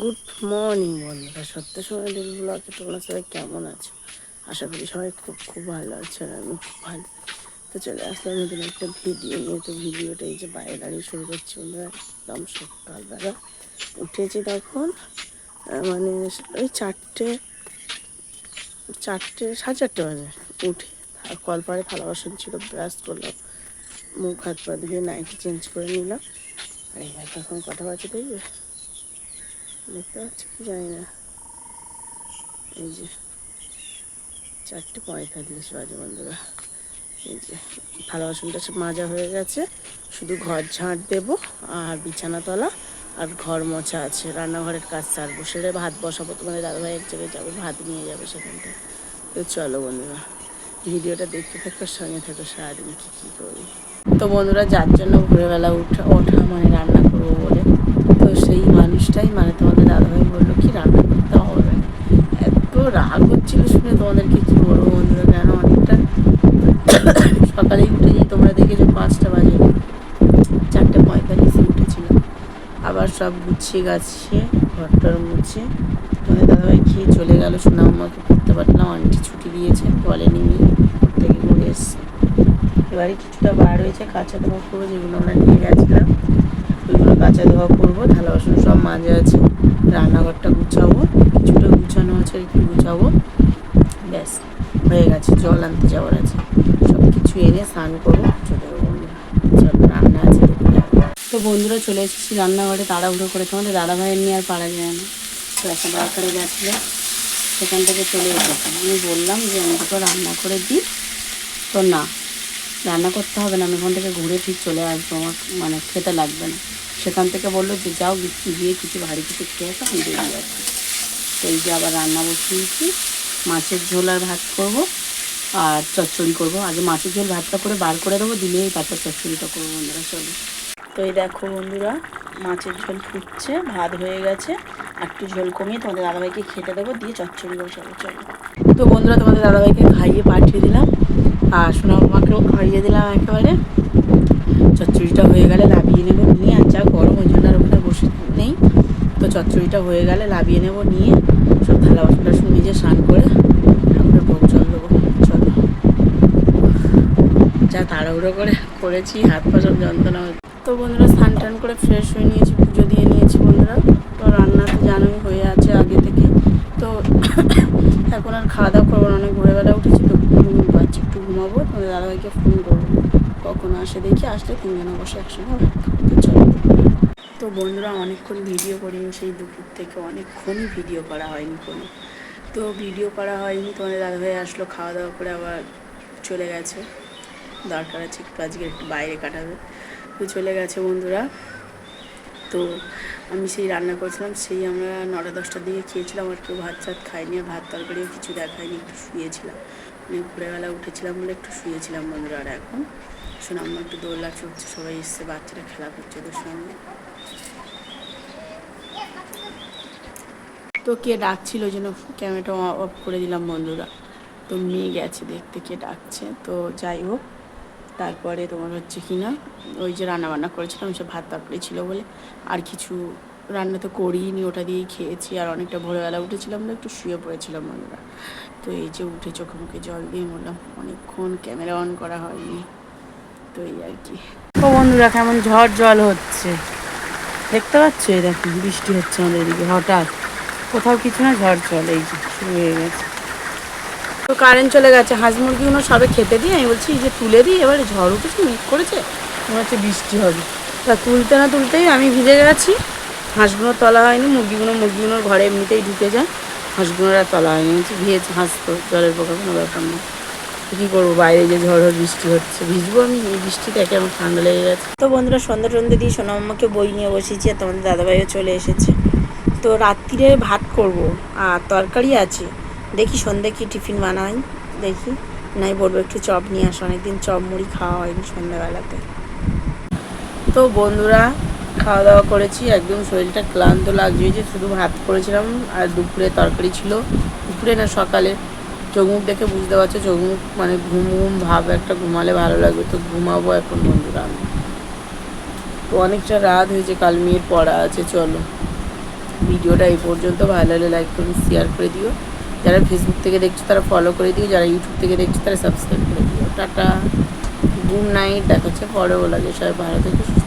Good morning বন্ধুরা সত্য সময় দিন ব্লগে তোমরা সবাই কেমন আছো? আশা করি সবাই খুব খুব ভালো আছে আর আমি খুব ভালো। তো চলে আসলাম নতুন একটা ভিডিও নিয়ে। তো ভিডিওটা এই যে বাইরে দাঁড়িয়ে শুরু করছি বন্ধুরা। একদম সকালবেলা। উঠেছি তখন মানে ওই চারটে চারটে, সাড়ে চারটে বাজে। উঠে কলপাড়ে থালা বাসন ছিল ব্রাশ করলাম। মুখ হাত পা ধুয়ে নাইটি চেঞ্জ করে নিলাম। আর দেখো এখন কটা বাজে দেখবে দেখতে পাচ্ছি জানি না। এই যে, চারটে পঁয়তাল্লিশ বাজে বন্ধুরা। এই যে থালা বাসনটা সব মাজা হয়ে গেছে। শুধু ঘর ঝাঁট দেবো আর বিছানা তলা আর ঘর মোছা আছে। রান্নাঘরের কাজ সারবো। সেটা ভাত বসাবো। তোমাদের দাদাভাই এক জায়গায় যাবে, ভাত নিয়ে যাবে সেখানটা তো চলো বন্ধুরা, ভিডিওটা দেখতে থাকো, সঙ্গে থাকো, সারাদিন কী কী করি। তো বন্ধুরা, যার জন্য ভোরবেলা উঠা, ওঠা মানে রান্না করব বলে মানুষটাই মানে তোমাদের দাদাভাই বলল, কি রান্না করতে হবে? এত রাগ হচ্ছিল শুনে তোমাদেরকে কি বলব বন্ধুরা, কেন অনেকটা সকালেই উঠে যাই তোমরা দেখেছ পাঁচটা বাজে, চারটে পঁয়তাল্লিশে উঠেছিলাম। আবার সব গুছিয়ে গাছিয়ে, ঘরটার মুছে, তোমাদের দাদাভাই খেয়ে চলে গেল, সোনাম্মাকে পড়তে পারলাম, আন্টি ছুটি দিয়েছে, বলেনি থেকে ঘুরে এসছে। এবারে কিছুটা বার হয়েছে, কাঁচা করব যেগুলো আমরা নিয়ে গেছিলাম কাঁচা ধোয়া করব, থালা বাসন সব মাঝে আছে, রান্নাঘরটা গুছাবো, কিছুটা গুছানো আছে একটু গুছাবো। ব্যাস, হয়ে গেছে, জল আনতে যাওয়ার আছে। সব কিছু এনে স্নান করব, চলে রান্না আছে তো বন্ধুরা, চলে এসেছি রান্নাঘরে, তাড়াহুড়ো করে তোমাদের দাদা ভাইয়ের নিয়ে আর পারা যায় না। তো একটা দরকারে গেছিল সেখান থেকে চলে এসেছি। আমি বললাম যে আমি দুটো রান্না করে দিই। তো না, রান্না করতে হবে না, আমি ওখান থেকে ঘুরে ঠিক চলে আসব, আমার মানে খেতে লাগবে না। সেখান থেকে বলল যে, যাও গিয়ে কিছু ভারী কিছু খেয়ে আসো, আমি বেরিয়ে যাচ্ছি তো এই যে আবার রান্না বসিয়েছি, মাছের ঝোল আর ভাত করব, আর চচ্চড়ি করব। আগে মাছের ঝোল ভাতটা করে বার করে দেবো, দিলেই তারপর চচ্চড়িটা করব বন্ধুরা, চলো। তো এই দেখো বন্ধুরা, মাছের ঝোল ফুটছে, ভাত হয়ে গেছে। একটু ঝোল কমিয়ে তোমাদের দাদাভাইকে খেতে দেবো, দিয়ে চচ্চড়ি বসাবো, চলো। তো বন্ধুরা, তোমাদের দাদাভাইকে খাইয়ে পাঠিয়ে দিলাম, আর সোনা মাকেও খাইয়ে দিলাম একেবারে। চচ্চড়িটা হয়ে গেলে লাভিয়ে নেব নিয়ে আর যা গরম ওই জন্য আর ওখানে বসে নেই তো চচ্চড়িটা হয়ে গেলে লাভিয়ে নেব, নিয়ে সব থালা বাসন টাসন নিজে স্নান করে ঠাকুরের ভোগ জল দেবো। চলো। যা তাড়াহুড়ো করে করেছি, হাত পা সব যন্ত্রণা তো বন্ধুরা, স্নান টান করে ফ্রেশ হয়ে নিয়েছি, পুজো দিয়ে নিয়েছি বন্ধুরা। তো রান্না তো জানোই হয়ে আছে আগে থেকে। তো এখন আর খাওয়া দাওয়া করব না, অনেক ভোরবেলা উঠেছি তো পাচ্ছি, একটু ঘুমাবো, তোমাদের দাদাভাইকে ফোন করব। কখন আসে দেখি, আসলে তিনজনে বসে একসঙ্গে চলো। তো বন্ধুরা অনেকক্ষণ ভিডিও করিনি, সেই দুপুর থেকে অনেকক্ষণই ভিডিও করা হয়নি কোনো। তো ভিডিও করা হয়নি, তোমাদের দাদাভাই আসলো খাওয়া দাওয়া করে আবার চলে গেছে। দরকার আছে একটু আজকে একটু বাইরে কাটাবে। তো চলে গেছে বন্ধুরা। তো আমি সেই রান্না করেছিলাম, সেই আমরা নটা দশটার দিকে খেয়েছিলাম, আর কেউ ভাত চাত খাইনি আর ভাত তরকারিও কিছু দেখায়নি, একটু শুয়েছিলাম। মানে ভোরবেলা উঠেছিলাম বলে একটু শুয়েছিলাম বন্ধুরা আর এখন। শোনো, আমার একটু দোল্লা চড়ছে সবাই এসছে, বাচ্চারা খেলা করছে ওদের সঙ্গে তো কে ডাকছিল ওই জন্য ক্যামেরাটা অফ করে দিলাম বন্ধুরা। তো মেয়ে গেছে দেখতে, কে ডাকছে। তো যাই হোক, তারপরে তোমার হচ্ছে কি না, ওই যে রান্না বান্না করেছিলাম সে ভাত তরকারি ছিল বলে। আর কিছু রান্না তো করিনি, ওটা দিয়েই খেয়েছি। আর অনেকটা ভোরবেলা উঠেছিলাম না, একটু শুয়ে পড়েছিলাম বন্ধুরা। তো এই যে উঠে চোখে মুখে জল দিয়ে বললাম, অনেকক্ষণ ক্যামেরা অন করা হয়নি। তো আর কি। বন্ধুরা, কেমন ঝড় জল হচ্ছে? দেখতে পাচ্ছ? এই দেখো, বৃষ্টি হচ্ছে আমাদের এদিকে, হঠাৎ। কোথাও কিছু না, ঝড় জল, এই যে, শুরু হয়ে গেছে। তো কারেন্ট চলে গেছে, হাঁস মুরগিগুলো সবে খেতে দিয়ে আমি বলছি যে তুলে দিই, এবারে ঝড় উঠেছে, মেঘ করেছে, মনে হচ্ছে বৃষ্টি হবে। তা তুলতে না তুলতেই আমি ভিজে গেছি। হাঁসগুলো তলা হয়নি, মুরগিগুলো মুরগিগুলোর ঘরে এমনিতেই ঢুকে যায়। হাঁসগুলোর আর তলা হয়নি, ভিজেছে, হাঁস তো জলের পোকা কোনো ব্যাপার না। কী করব? বাইরে যে ঝড় বৃষ্টি হচ্ছে। ভিজবো আমি, এই বৃষ্টিতে একে আমার ঠান্ডা লেগে গেছে। তো বন্ধুরা, সন্ধ্যা টন্ধে দিয়ে সোনাম্মাকে বই নিয়ে বসেছি আর তোমাদের দাদাভাইও চলে এসেছে। তো রাত্রিরে ভাত করব আর তরকারি আছে। দেখি সন্ধ্যে কি টিফিন বানাই। দেখি। নাই, বলব একটু চপ নিয়ে আসো। অনেকদিন চপ মুড়ি খাওয়া হয়নি সন্ধ্যাবেলাতে। তো বন্ধুরা খাওয়া দাওয়া করেছি। একদম শরীরটা ক্লান্ত লাগছে। যে শুধু ভাত করেছিলাম আর দুপুরে তরকারি ছিল। দুপুরে না, সকালে চোখ মুখ দেখে বুঝতে পারছ চোখ মুখ মানে ঘুম ঘুম, ভাব একটা ঘুমালে ভালো লাগবে। তো ঘুমাবো এখন বন্ধুরা আমি। তো অনেকটা রাত হয়েছে, কাল মেয়ের পড়া আছে, চলো। ভিডিওটা এই পর্যন্ত, ভালো লাগলে লাইক করুন শেয়ার করে দিও। যারা ফেসবুক থেকে দেখছ, তারা ফলো করে দিও। যারা ইউটিউব থেকে দেখছ, তারা সাবস্ক্রাইব করে দিও। টাটা। গুড নাইট দেখাচ্ছে পরেও লাগে। সবাই ভালো থেকে, সুস্থ